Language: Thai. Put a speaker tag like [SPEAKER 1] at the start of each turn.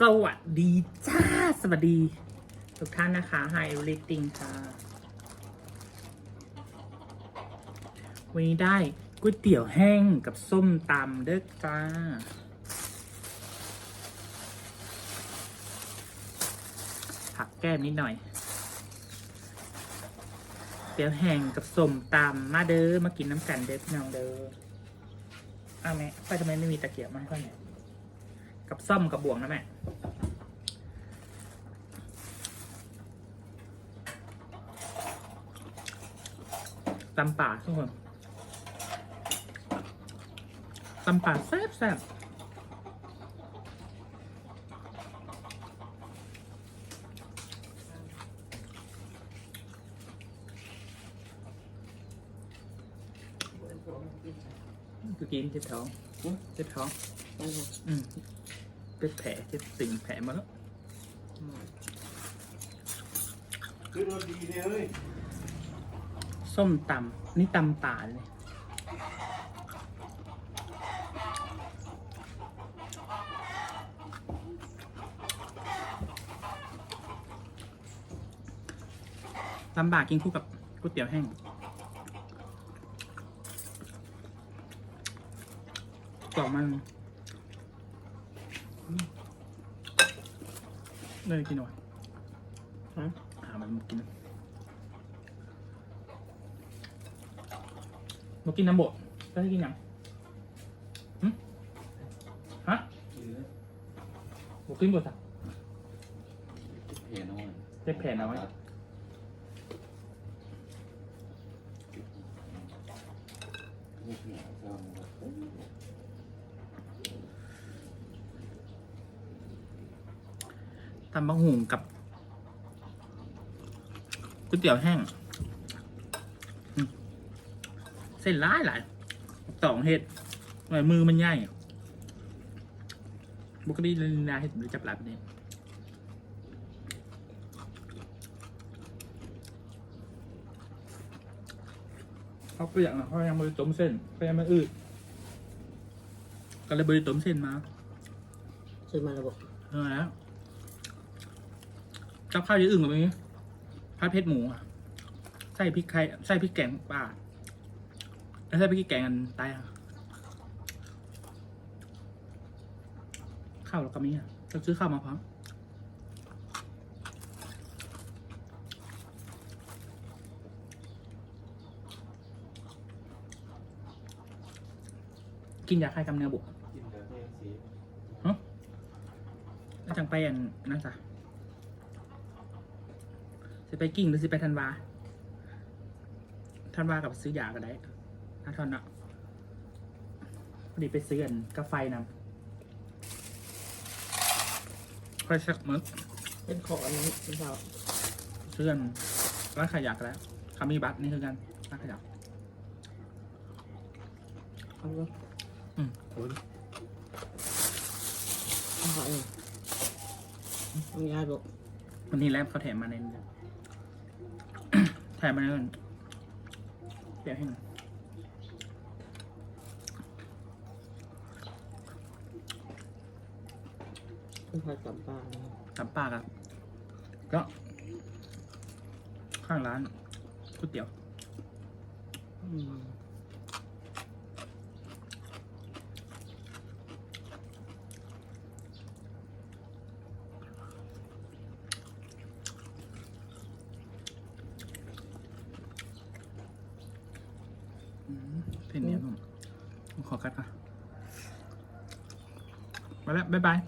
[SPEAKER 1] สวัสดีจ้า สวัสดี ทุกท่านนะคะ Hi Everything ค่ะ วันนี้ได้ก๋วยเตี๋ยวแห้งกับส้มตำเด้อจ้า ผักแก้มนิดหน่อย เตี๋ยวแห้งกับส้มตำมาเด้อ มากินน้ำกันเด้อพี่น้องเด้ออ้าวแม่ไปทำไมไม่มีตะเกียบมาให้พ่อเนี่ย กับซ่อมกับบ่วงนะแม่ตำป่าทุกคนตำป่าแซ่บแซ่บกูกินเจ็บท้องเจ็บท้องอืม เจ็บแผลเจ็บติ่งแผลมาแล้ว
[SPEAKER 2] คือรถดีเนี่ยเฮ้ย
[SPEAKER 1] ส้มตำนี่ตำป่าเลยลำบากกินคู่กับก๋วยเตี๋ยวแห้งกล่องมันอืม เลยกินหน่อย
[SPEAKER 2] ฮะ
[SPEAKER 1] หามันมากินมากินน้ำบดแล้วจะกินยังหึฮะบอกกินบดสัก
[SPEAKER 2] เห็นน้อย
[SPEAKER 1] เจ็บแผลน้อยตำบักหุงกับก๋วยเตี๋ยวแห้ง เส้นร้ายหลายสองเห็ดหน่อยมือมันใหญ่บุกดีเลยนาเห็ดหรือจับหลับเนี่ยเขาเปลี่ยนเขายังไม่ได้ต้มเส้นเขายังไม่อืดก็เลยบริต้มเส้นมา
[SPEAKER 3] ซื้อมาระบบ
[SPEAKER 1] เออแล้ว กับข้าวอย่างอื่นกับนี้ผัดเผ็ดหมูอะใส่พริกไทยใส่พริกแกงป่าแล้วใส่พริกแกงกันตายอะข้าวเราก็มีอะเราซื้อข้าวมาพร้อมกินยาคลายกำเนื้อบุก
[SPEAKER 2] กินแต่แม่สี
[SPEAKER 1] แล้วจังไปอันนั่นจ้ะ สิไปกิ่งหรือสิไปธันวาธันวากับซื้อยาก็ได้ถ้าทอนอะพอดีไปซื้ออันกาไฟนำค่อยชักมึก
[SPEAKER 3] เป็นขออันนี้เป็นเปล่า
[SPEAKER 1] ซื้ออันร้านขายยาก็แล้วเขามีบัตรนี่คือกันร้านขายยา
[SPEAKER 3] เอาเลย
[SPEAKER 1] อืมโอ้ย
[SPEAKER 3] เอาขอเองเอายาบอก
[SPEAKER 1] วันนี้แลบเขาแถมมาในนี้ แถมมาในนั้นเดี๋ยวให้หน่อย
[SPEAKER 3] เป็นพายกลับบ้านนะ
[SPEAKER 1] ตำปากครับก็ข้างร้านก๋วยเตี๋ยว
[SPEAKER 3] อืม
[SPEAKER 1] อืมเส้นเหนี้ผมผม ขอกัดก่อน มาแล้ว บ๊ายบาย